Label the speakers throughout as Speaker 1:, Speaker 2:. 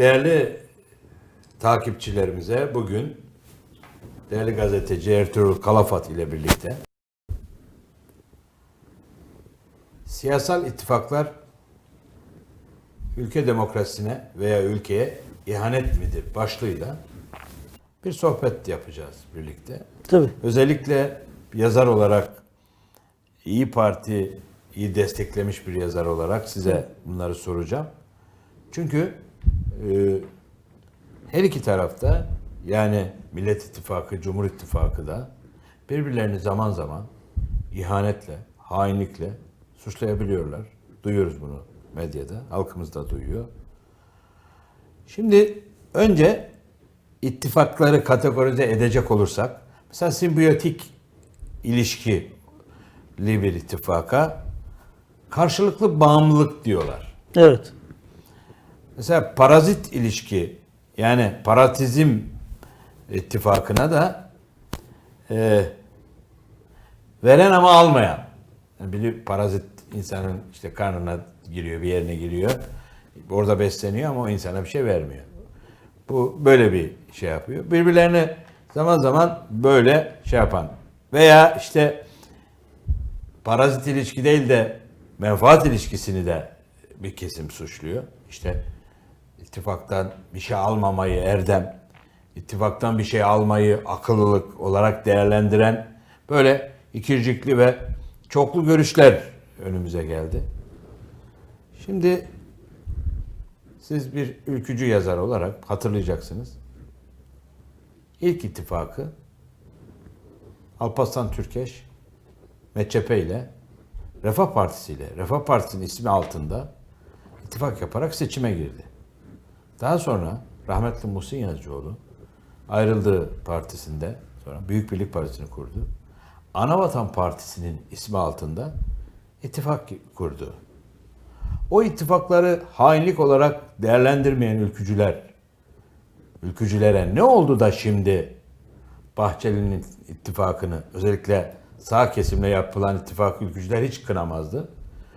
Speaker 1: Değerli takipçilerimize bugün değerli gazeteci Ertuğrul Kalafat ile birlikte siyasal ittifaklar ülke demokrasisine veya ülkeye ihanet midir başlığıyla bir sohbet yapacağız birlikte.
Speaker 2: Tabii.
Speaker 1: Özellikle yazar olarak İyi Parti iyi desteklemiş bir yazar olarak size bunları soracağım. Çünkü her iki tarafta yani Millet İttifakı, Cumhur İttifakı da birbirlerini zaman zaman ihanetle, hainlikle suçlayabiliyorlar. Duyuyoruz bunu medyada, halkımız da duyuyor. Şimdi önce ittifakları kategorize edecek olursak, mesela simbiyotik ilişkili bir ittifaka karşılıklı bağımlılık diyorlar.
Speaker 2: Evet.
Speaker 1: Mesela parazit ilişki yani paratizm ittifakına da e, veren ama almayan. Yani bir parazit insanın işte karnına giriyor, bir yerine giriyor. Orada besleniyor ama o insana bir şey vermiyor. Bu böyle bir şey yapıyor. Birbirlerine zaman zaman böyle şey yapan veya işte parazit ilişki değil de menfaat ilişkisini de bir kesim suçluyor. İşte ittifaktan bir şey almamayı erdem, ittifaktan bir şey almayı akıllılık olarak değerlendiren böyle ikircikli ve çoklu görüşler önümüze geldi. Şimdi siz bir ülkücü yazar olarak hatırlayacaksınız. İlk ittifakı Alparslan Türkeş, MÇP ile Refah Partisi ile Refah Partisi'nin ismi altında ittifak yaparak seçime girdi. Daha sonra rahmetli Muhsin Yazıcıoğlu ayrıldığı partisinde sonra Büyük Birlik Partisi'ni kurdu. Anavatan Partisi'nin ismi altında ittifak kurdu. O ittifakları hainlik olarak değerlendirmeyen ülkücüler, ülkücülere ne oldu da şimdi Bahçeli'nin ittifakını özellikle sağ kesimle yapılan ittifak ülkücüler hiç kınamazdı.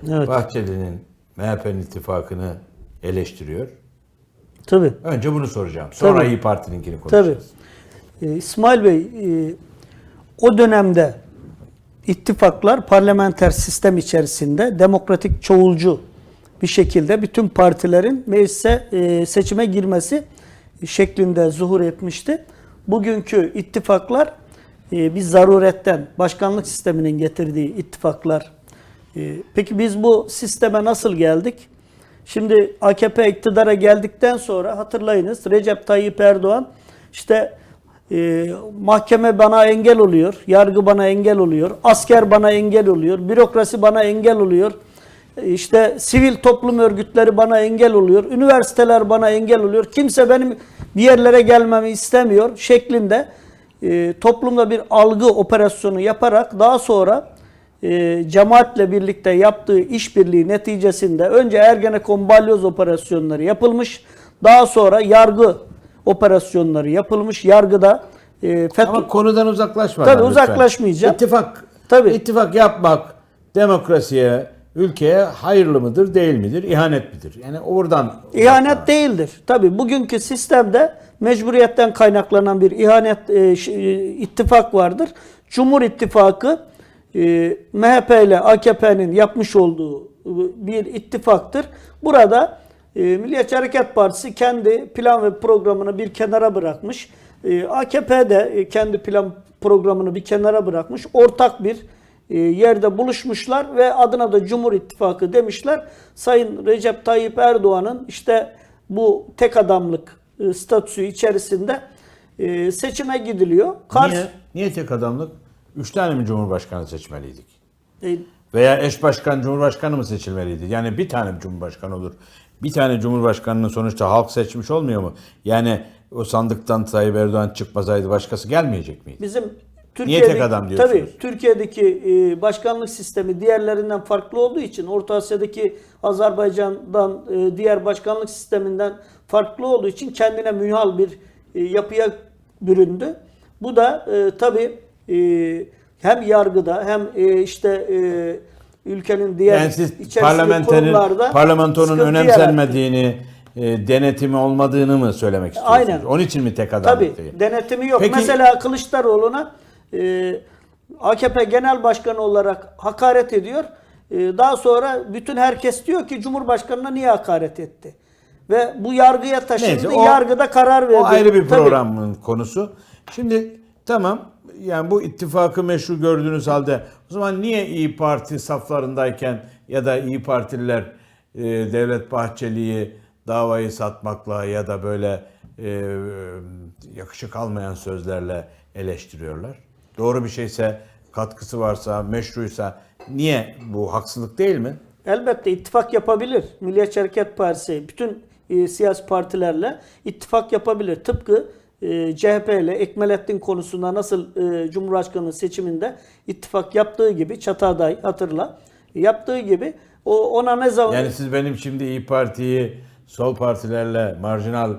Speaker 2: Evet.
Speaker 1: Bahçeli'nin MHP'nin ittifakını eleştiriyor.
Speaker 2: Tabii.
Speaker 1: Önce bunu soracağım. Sonra
Speaker 2: Tabii.
Speaker 1: İyi Parti'ninkini
Speaker 2: Tabii.
Speaker 1: konuşacağız.
Speaker 2: Ee, İsmail Bey, e, o dönemde ittifaklar parlamenter sistem içerisinde demokratik çoğulcu bir şekilde bütün partilerin meclise e, seçime girmesi şeklinde zuhur etmişti. Bugünkü ittifaklar e, bir zaruretten, başkanlık sisteminin getirdiği ittifaklar. E, Peki biz bu sisteme nasıl geldik? Şimdi AKP iktidara geldikten sonra hatırlayınız Recep Tayyip Erdoğan işte e, mahkeme bana engel oluyor, yargı bana engel oluyor, asker bana engel oluyor, bürokrasi bana engel oluyor. e, işte sivil toplum örgütleri bana engel oluyor, üniversiteler bana engel oluyor. Kimse benim bir yerlere gelmemi istemiyor şeklinde e, toplumda bir algı operasyonu yaparak daha sonra e, cemaatle birlikte yaptığı işbirliği neticesinde önce Ergenekon balyoz operasyonları yapılmış. Daha sonra yargı operasyonları yapılmış. Yargıda e, FETÖ
Speaker 1: Ama konudan uzaklaşmadan
Speaker 2: Tabii uzaklaşmayacağım.
Speaker 1: İttifak,
Speaker 2: Tabii.
Speaker 1: ittifak yapmak demokrasiye, ülkeye hayırlı mıdır, değil midir, ihanet midir? Yani oradan
Speaker 2: İhanet değildir. Tabi bugünkü sistemde mecburiyetten kaynaklanan bir ihanet e, e, ittifak vardır. Cumhur İttifakı e, MHP ile AKP'nin yapmış olduğu bir ittifaktır. Burada e, Milliyetçi Hareket Partisi kendi plan ve programını bir kenara bırakmış. E, AKP de e, kendi plan programını bir kenara bırakmış. Ortak bir e, yerde buluşmuşlar ve adına da Cumhur İttifakı demişler. Sayın Recep Tayyip Erdoğan'ın işte bu tek adamlık statüsü içerisinde seçime gidiliyor. Karşı,
Speaker 1: Niye? Niye tek adamlık? Üç tane mi Cumhurbaşkanı seçmeliydik?
Speaker 2: E,
Speaker 1: Veya eş başkan Cumhurbaşkanı mı seçilmeliydi? Yani bir tane Cumhurbaşkanı olur. Bir tane Cumhurbaşkanını sonuçta halk seçmiş olmuyor mu? Yani o sandıktan Tayyip Erdoğan çıkmasaydı başkası gelmeyecek miydi?
Speaker 2: bizim
Speaker 1: tek
Speaker 2: Türkiye'deki,
Speaker 1: adam diyorsunuz?
Speaker 2: Tabii Türkiye'deki e, başkanlık sistemi diğerlerinden farklı olduğu için Orta Asya'daki Azerbaycan'dan e, diğer başkanlık sisteminden farklı olduğu için kendine mühal bir e, yapıya büründü. Bu da e, tabii e, hem yargıda hem e, işte e, ülkenin diğer
Speaker 1: Yani siz parlamenterin, parlamentonun önemsenmediğini, e, denetimi olmadığını mı söylemek istiyorsunuz?
Speaker 2: Aynen.
Speaker 1: Onun için mi tek adam?
Speaker 2: Tabii denetimi yok.
Speaker 1: Peki-
Speaker 2: Mesela Kılıçdaroğlu'na e, AKP Genel Başkanı olarak hakaret ediyor. E, daha sonra bütün herkes diyor ki Cumhurbaşkanı'na niye hakaret etti? Ve bu yargıya taşındı.
Speaker 1: Neyse, o-
Speaker 2: Yargıda karar verdi.
Speaker 1: O ayrı bir
Speaker 2: Tabii.
Speaker 1: programın konusu. Şimdi tamam yani bu ittifakı meşru gördüğünüz halde o zaman niye İyi Parti saflarındayken ya da İyi Partililer e, Devlet Bahçeli'yi davayı satmakla ya da böyle e, yakışık almayan sözlerle eleştiriyorlar? Doğru bir şeyse, katkısı varsa, meşruysa niye bu haksızlık değil mi?
Speaker 2: Elbette ittifak yapabilir. Milliyetçi Hareket Partisi bütün e, siyasi partilerle ittifak yapabilir. Tıpkı e, CHP ile Ekmelettin konusunda nasıl e, Cumhurbaşkanlığı seçiminde ittifak yaptığı gibi Çataday hatırla yaptığı gibi o ona ne zaman
Speaker 1: Yani siz benim şimdi İyi Parti'yi sol partilerle, marjinal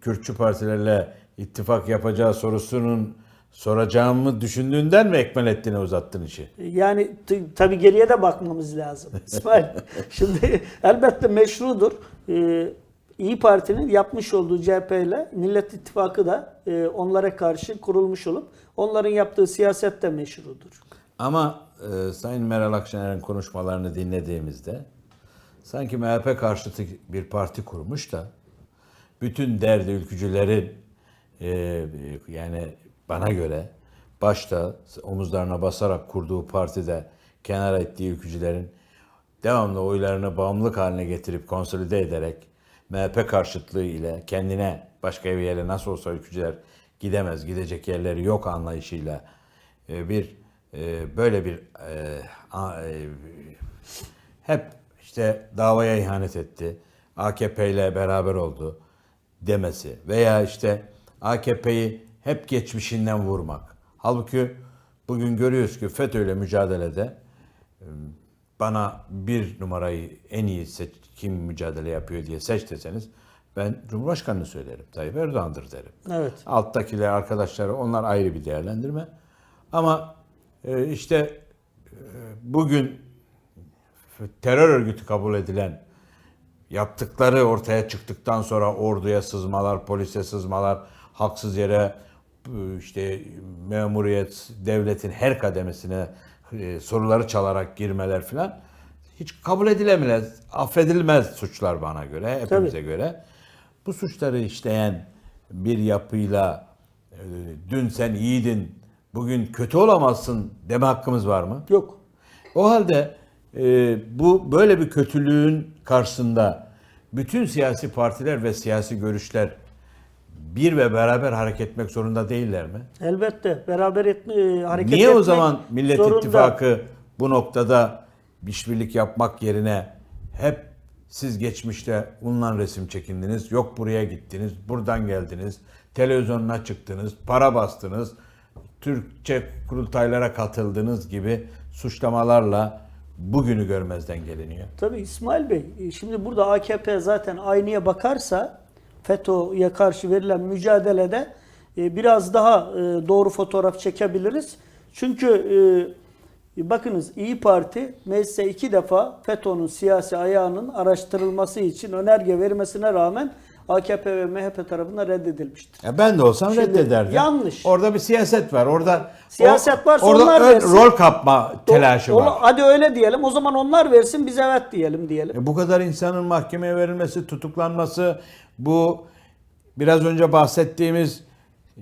Speaker 1: Kürtçü partilerle ittifak yapacağı sorusunun soracağımı düşündüğünden mi Ekmelettin'e uzattın işi?
Speaker 2: Yani tabii geriye de bakmamız lazım. İsmail şimdi elbette meşrudur. Ee, İyi Parti'nin yapmış olduğu CHP ile Millet İttifakı da e, onlara karşı kurulmuş olup onların yaptığı siyaset de meşrudur.
Speaker 1: Ama e, Sayın Meral Akşener'in konuşmalarını dinlediğimizde sanki MHP karşıtı bir parti kurmuş da bütün derdi ülkücülerin e, yani bana göre başta omuzlarına basarak kurduğu partide kenar ettiği ülkücülerin devamlı oylarını bağımlılık haline getirip konsolide ederek MHP karşıtlığı ile kendine başka bir yere nasıl olsa ülkücüler gidemez, gidecek yerleri yok anlayışıyla e, bir e, böyle bir e, hep işte davaya ihanet etti. AKP ile beraber oldu demesi veya işte AKP'yi hep geçmişinden vurmak. Halbuki bugün görüyoruz ki FETÖ ile mücadelede bana bir numarayı en iyi seç, kim mücadele yapıyor diye seç deseniz ben Cumhurbaşkanı'nı söylerim. Tayyip Erdoğan'dır derim.
Speaker 2: Evet.
Speaker 1: Alttakiler, arkadaşları onlar ayrı bir değerlendirme. Ama e, işte e, bugün terör örgütü kabul edilen yaptıkları ortaya çıktıktan sonra orduya sızmalar, polise sızmalar, haksız yere e, işte memuriyet, devletin her kademesine e, soruları çalarak girmeler filan hiç kabul edilemez, affedilmez suçlar bana göre, hepimize göre. Bu suçları işleyen bir yapıyla e, dün sen iyiydin, bugün kötü olamazsın deme hakkımız var mı?
Speaker 2: Yok.
Speaker 1: O halde e, bu böyle bir kötülüğün karşısında bütün siyasi partiler ve siyasi görüşler bir ve beraber hareket etmek zorunda değiller mi?
Speaker 2: Elbette beraber etme, hareket
Speaker 1: Niye o
Speaker 2: etmek
Speaker 1: zaman Millet
Speaker 2: zorunda.
Speaker 1: İttifakı bu noktada işbirlik yapmak yerine hep siz geçmişte bununla resim çekindiniz, yok buraya gittiniz, buradan geldiniz, televizyonuna çıktınız, para bastınız, Türkçe kurultaylara katıldınız gibi suçlamalarla bugünü görmezden geliniyor.
Speaker 2: Tabii İsmail Bey, e, şimdi burada AKP zaten aynaya bakarsa FETÖ'ye karşı verilen mücadelede e, biraz daha e, doğru fotoğraf çekebiliriz. Çünkü e, bakınız İyi Parti meclise iki defa FETÖ'nün siyasi ayağının araştırılması için önerge vermesine rağmen AKP ve MHP tarafından reddedilmiştir.
Speaker 1: Ya ben de olsam
Speaker 2: Şimdi
Speaker 1: reddederdim.
Speaker 2: yanlış.
Speaker 1: Orada bir siyaset var. Orada
Speaker 2: Siyaset varsa
Speaker 1: orada
Speaker 2: onlar
Speaker 1: ön-
Speaker 2: versin.
Speaker 1: rol kapma telaşı
Speaker 2: O-
Speaker 1: var.
Speaker 2: Hadi öyle diyelim. O zaman onlar versin biz evet diyelim diyelim.
Speaker 1: E bu kadar insanın mahkemeye verilmesi, tutuklanması, bu biraz önce bahsettiğimiz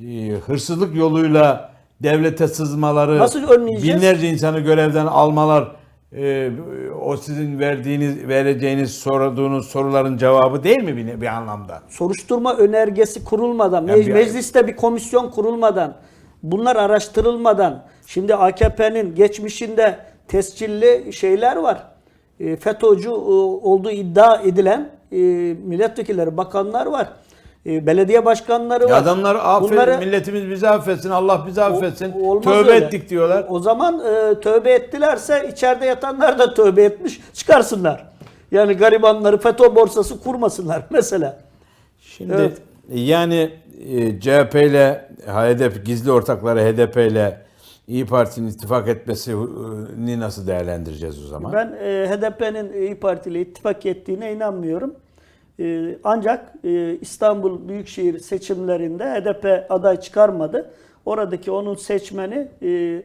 Speaker 1: e, hırsızlık yoluyla devlete sızmaları,
Speaker 2: Nasıl önleyeceğiz?
Speaker 1: binlerce insanı görevden almalar, e, o sizin verdiğiniz, vereceğiniz, sorduğunuz soruların cevabı değil mi bir, bir anlamda?
Speaker 2: soruşturma önergesi kurulmadan,
Speaker 1: Yani bir-
Speaker 2: mecliste bir komisyon kurulmadan, bunlar araştırılmadan, şimdi AKP'nin geçmişinde tescilli şeyler var. E, FETÖ'cü e, olduğu iddia edilen e, milletvekilleri, bakanlar var. E, belediye başkanları var.
Speaker 1: Adamlar affet,
Speaker 2: Bunları-
Speaker 1: milletimiz bizi affetsin, Allah bizi affetsin,
Speaker 2: O-
Speaker 1: tövbe
Speaker 2: öyle.
Speaker 1: ettik diyorlar.
Speaker 2: O zaman e, tövbe ettilerse içeride yatanlar da tövbe etmiş çıkarsınlar. Yani garibanları FETÖ borsası kurmasınlar mesela.
Speaker 1: Şimdi
Speaker 2: Evet.
Speaker 1: yani e, CHP ile HDP gizli ortakları HDP ile İyi Parti'nin ittifak etmesini nasıl değerlendireceğiz o zaman?
Speaker 2: Ben e, HDP'nin İyi Parti ile ittifak ettiğine inanmıyorum. E, ancak e, İstanbul Büyükşehir seçimlerinde HDP aday çıkarmadı. Oradaki onun seçmeni e, e,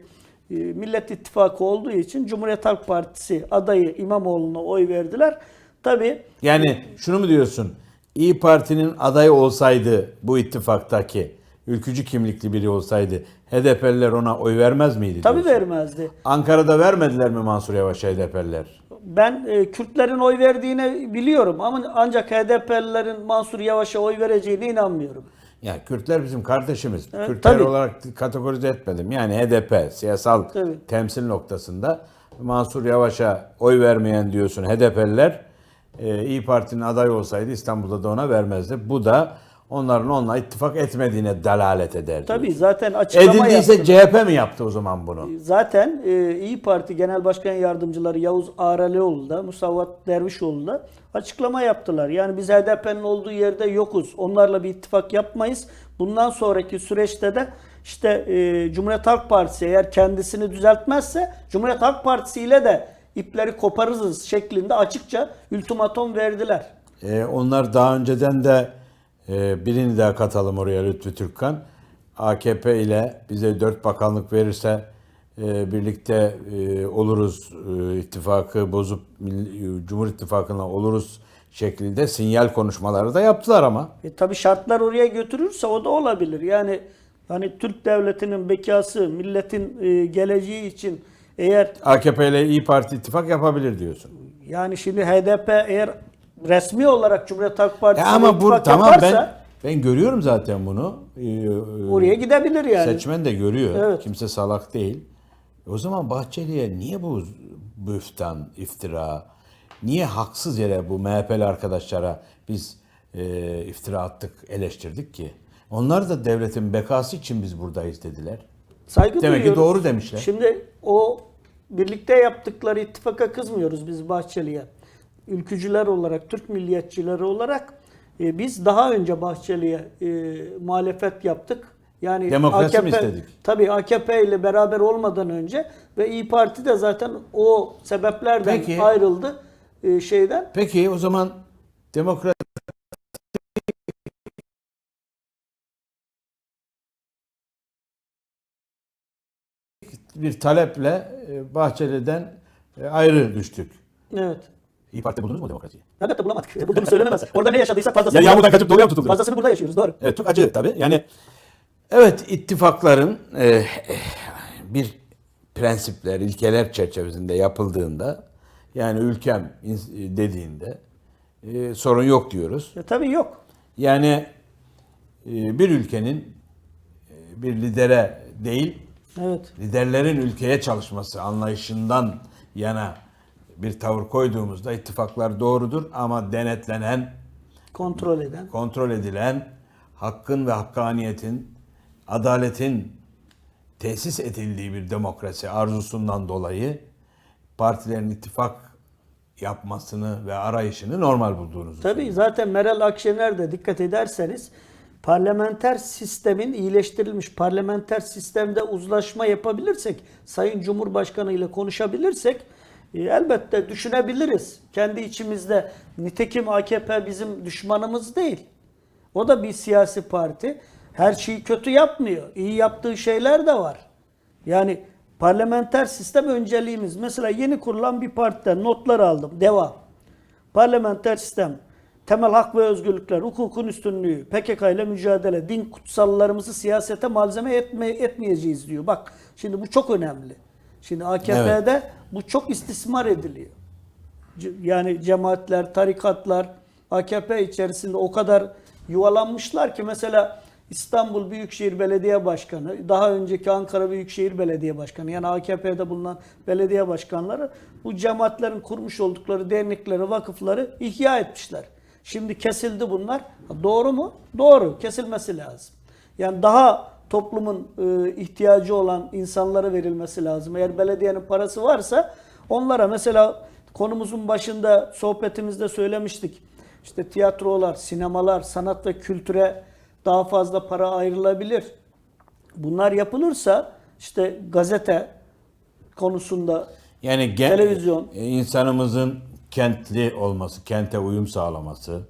Speaker 2: Millet İttifakı olduğu için Cumhuriyet Halk Partisi adayı İmamoğlu'na oy verdiler. Tabii
Speaker 1: Yani şunu mu diyorsun? İyi Parti'nin adayı olsaydı bu ittifaktaki ülkücü kimlikli biri olsaydı HDP'liler ona oy vermez miydi?
Speaker 2: tabii
Speaker 1: diyorsun?
Speaker 2: vermezdi.
Speaker 1: Ankara'da vermediler mi Mansur Yavaş'a HDP'liler?
Speaker 2: Ben e, Kürtlerin oy verdiğini biliyorum ama ancak HDP'lilerin Mansur Yavaş'a oy vereceğine inanmıyorum.
Speaker 1: Ya Kürtler bizim kardeşimiz.
Speaker 2: Evet,
Speaker 1: Kürtler
Speaker 2: tabii.
Speaker 1: olarak kategorize etmedim. Yani HDP siyasal
Speaker 2: Tabii.
Speaker 1: temsil noktasında Mansur Yavaş'a oy vermeyen diyorsun HDP'liler e, İyi Parti'nin adayı olsaydı İstanbul'da da ona vermezdi. Bu da onların onunla ittifak etmediğine dalalet eder.
Speaker 2: Tabii zaten açıklama
Speaker 1: Edildiyse
Speaker 2: yaptı.
Speaker 1: CHP mi yaptı o zaman bunu?
Speaker 2: Zaten e, İyi Parti Genel Başkan Yardımcıları Yavuz Ağralioğlu da Musavat Dervişoğlu da açıklama yaptılar. Yani biz HDP'nin olduğu yerde yokuz. Onlarla bir ittifak yapmayız. Bundan sonraki süreçte de işte e, Cumhuriyet Halk Partisi eğer kendisini düzeltmezse Cumhuriyet Halk Partisi ile de ipleri koparırız şeklinde açıkça ultimatom verdiler.
Speaker 1: E, onlar daha önceden de birini daha katalım oraya Lütfü Türkkan. AKP ile bize dört bakanlık verirse e, birlikte e, oluruz e, ittifakı bozup Cumhur İttifakı'na oluruz şeklinde sinyal konuşmaları da yaptılar ama.
Speaker 2: E tabi şartlar oraya götürürse o da olabilir. Yani hani Türk devletinin bekası, milletin geleceği için eğer
Speaker 1: AKP ile İyi Parti ittifak yapabilir diyorsun.
Speaker 2: yani şimdi HDP eğer resmi olarak Cumhuriyet Halk Partisi
Speaker 1: Ya ama bu tamam
Speaker 2: yaparsa
Speaker 1: ben ben görüyorum zaten bunu. Ee, e,
Speaker 2: oraya gidebilir yani.
Speaker 1: Seçmen de görüyor.
Speaker 2: Evet.
Speaker 1: Kimse salak değil. O zaman Bahçeli'ye niye bu büftan, iftira, niye haksız yere bu MHP'li arkadaşlara biz e, iftira attık, eleştirdik ki? Onlar da devletin bekası için biz buradayız dediler.
Speaker 2: Saygı
Speaker 1: Demek ki
Speaker 2: duyuyoruz.
Speaker 1: doğru demişler.
Speaker 2: Şimdi o birlikte yaptıkları ittifaka kızmıyoruz biz Bahçeli'ye. Ülkücüler olarak, Türk milliyetçileri olarak e, biz daha önce Bahçeli'ye e, muhalefet yaptık. Yani
Speaker 1: Demokrasi mi istedik?
Speaker 2: Tabii AKP ile beraber olmadan önce ve İyi Parti de zaten o sebeplerden
Speaker 1: Peki.
Speaker 2: ayrıldı e, şeyden.
Speaker 1: Peki o zaman demokrat bir taleple e, Bahçeli'den ayrı düştük.
Speaker 2: Evet.
Speaker 1: İyi Parti buldunuz mu demokrasiyi?
Speaker 2: Elbette bulamadık. Bulduğunu söylenemez. Orada ne yaşadıysak fazlasını,
Speaker 1: Ya yağmurdan kaçıp doluya tutuldunuz?
Speaker 2: fazlasını burada yaşıyoruz. Doğru.
Speaker 1: Evet çok acı tabii. Yani evet ittifakların e, bir prensipler, ilkeler çerçevesinde yapıldığında yani ülkem dediğinde e, sorun yok diyoruz.
Speaker 2: Ya, tabii yok.
Speaker 1: Yani e, bir ülkenin e, bir lidere değil,
Speaker 2: Evet.
Speaker 1: liderlerin ülkeye çalışması anlayışından yana bir tavır koyduğumuzda ittifaklar doğrudur ama denetlenen,
Speaker 2: Kontrol eden.
Speaker 1: kontrol edilen, hakkın ve hakkaniyetin, adaletin tesis edildiği bir demokrasi arzusundan dolayı partilerin ittifak yapmasını ve arayışını normal bulduğunuzu
Speaker 2: Tabii zaten Meral Akşener de dikkat ederseniz parlamenter sistemin iyileştirilmiş parlamenter sistemde uzlaşma yapabilirsek, Sayın Cumhurbaşkanı ile konuşabilirsek e, elbette düşünebiliriz. Kendi içimizde nitekim AKP bizim düşmanımız değil. O da bir siyasi parti. Her şeyi kötü yapmıyor. İyi yaptığı şeyler de var. Yani parlamenter sistem önceliğimiz. Mesela yeni kurulan bir partiden notlar aldım. Devam. Parlamenter sistem, temel hak ve özgürlükler, hukukun üstünlüğü, PKK ile mücadele, din kutsallarımızı siyasete malzeme etme, etmeyeceğiz diyor. Bak şimdi bu çok önemli. Şimdi AKP'de bu çok istismar ediliyor. Yani cemaatler, tarikatlar AKP içerisinde o kadar yuvalanmışlar ki mesela İstanbul Büyükşehir Belediye Başkanı, daha önceki Ankara Büyükşehir Belediye Başkanı yani AKP'de bulunan belediye başkanları bu cemaatlerin kurmuş oldukları dernekleri, vakıfları ihya etmişler. Şimdi kesildi bunlar. Doğru mu? Doğru. Kesilmesi lazım. Yani daha toplumun e, ihtiyacı olan insanlara verilmesi lazım. Eğer belediyenin parası varsa onlara mesela konumuzun başında sohbetimizde söylemiştik. İşte tiyatrolar, sinemalar, sanat ve kültüre daha fazla para ayrılabilir. Bunlar yapılırsa işte gazete konusunda
Speaker 1: Yani gen-
Speaker 2: Televizyon.
Speaker 1: e, insanımızın kentli olması, kente uyum sağlaması,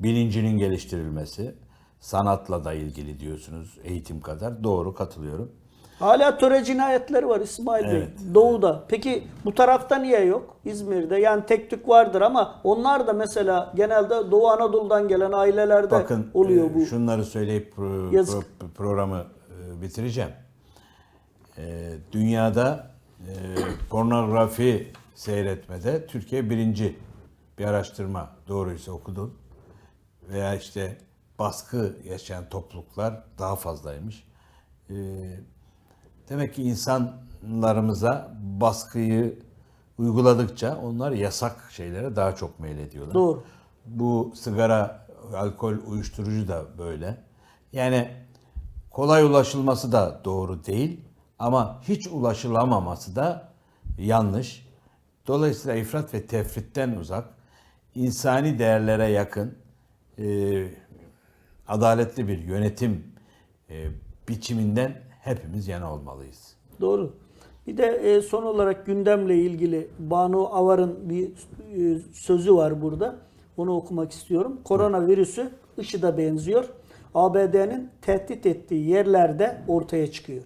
Speaker 1: bilincinin geliştirilmesi, sanatla da ilgili diyorsunuz eğitim kadar. Doğru katılıyorum.
Speaker 2: Hala töre cinayetleri var İsmail Bey.
Speaker 1: Evet.
Speaker 2: Doğu'da. Peki bu tarafta niye yok? İzmir'de. Yani tek tük vardır ama onlar da mesela genelde Doğu Anadolu'dan gelen ailelerde
Speaker 1: Bakın
Speaker 2: oluyor
Speaker 1: e,
Speaker 2: bu.
Speaker 1: şunları söyleyip pro-
Speaker 2: Yazık.
Speaker 1: pro- programı e, bitireceğim. E, dünyada e, pornografi seyretmede Türkiye birinci bir araştırma doğruysa okudum. Veya işte baskı yaşayan topluluklar daha fazlaymış. E, demek ki insanlarımıza baskıyı uyguladıkça onlar yasak şeylere daha çok meylediyorlar.
Speaker 2: Doğru.
Speaker 1: Bu sigara, alkol, uyuşturucu da böyle. Yani kolay ulaşılması da doğru değil ama hiç ulaşılamaması da yanlış. Dolayısıyla ifrat ve tefritten uzak, insani değerlere yakın, e, adaletli bir yönetim e, biçiminden hepimiz yana olmalıyız.
Speaker 2: Doğru. Bir de e, son olarak gündemle ilgili Banu Avar'ın bir e, sözü var burada. Onu okumak istiyorum. Koronavirüsü IŞİD'e benziyor. ABD'nin tehdit ettiği yerlerde ortaya çıkıyor.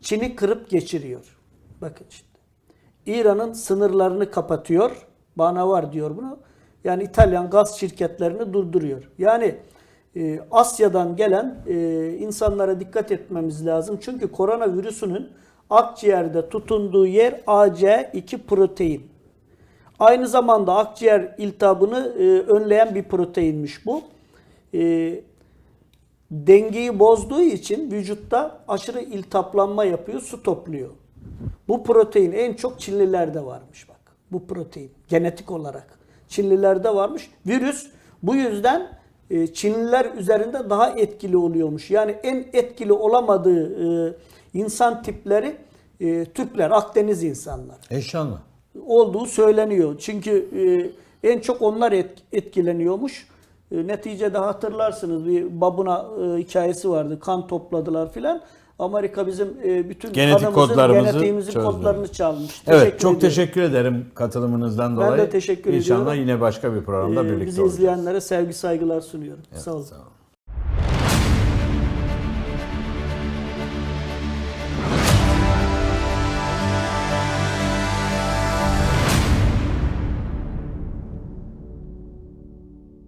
Speaker 2: Çin'i kırıp geçiriyor. Bakın şimdi. İran'ın sınırlarını kapatıyor. Bana var diyor bunu. Yani İtalyan gaz şirketlerini durduruyor. Yani e, Asya'dan gelen e, insanlara dikkat etmemiz lazım. Çünkü koronavirüsünün akciğerde tutunduğu yer AC2 protein. Aynı zamanda akciğer iltihabını e, önleyen bir proteinmiş bu. E, dengeyi bozduğu için vücutta aşırı iltihaplanma yapıyor, su topluyor. Bu protein en çok Çinlilerde varmış bak. Bu protein genetik olarak Çinlilerde varmış. Virüs bu yüzden Çinliler üzerinde daha etkili oluyormuş. Yani en etkili olamadığı e, insan tipleri e, Türkler, Akdeniz insanlar
Speaker 1: İnşallah.
Speaker 2: olduğu söyleniyor. Çünkü e, en çok onlar et- etkileniyormuş. E, neticede hatırlarsınız bir babuna e, hikayesi vardı. Kan topladılar filan. Amerika bizim e, bütün
Speaker 1: Genetik kodlarımızı
Speaker 2: genetiğimizin
Speaker 1: çözdü.
Speaker 2: kodlarını çalmış.
Speaker 1: Evet
Speaker 2: Teşekkür
Speaker 1: çok
Speaker 2: ediyorum.
Speaker 1: teşekkür ederim katılımınızdan
Speaker 2: Ben de
Speaker 1: dolayı.
Speaker 2: teşekkür
Speaker 1: İnşallah
Speaker 2: ediyorum.
Speaker 1: yine başka bir programda
Speaker 2: E,
Speaker 1: birlikte
Speaker 2: bizi
Speaker 1: olacağız.
Speaker 2: izleyenlere sevgi saygılar sunuyorum.
Speaker 1: Evet,
Speaker 2: Sağ olun.
Speaker 1: sağ olun.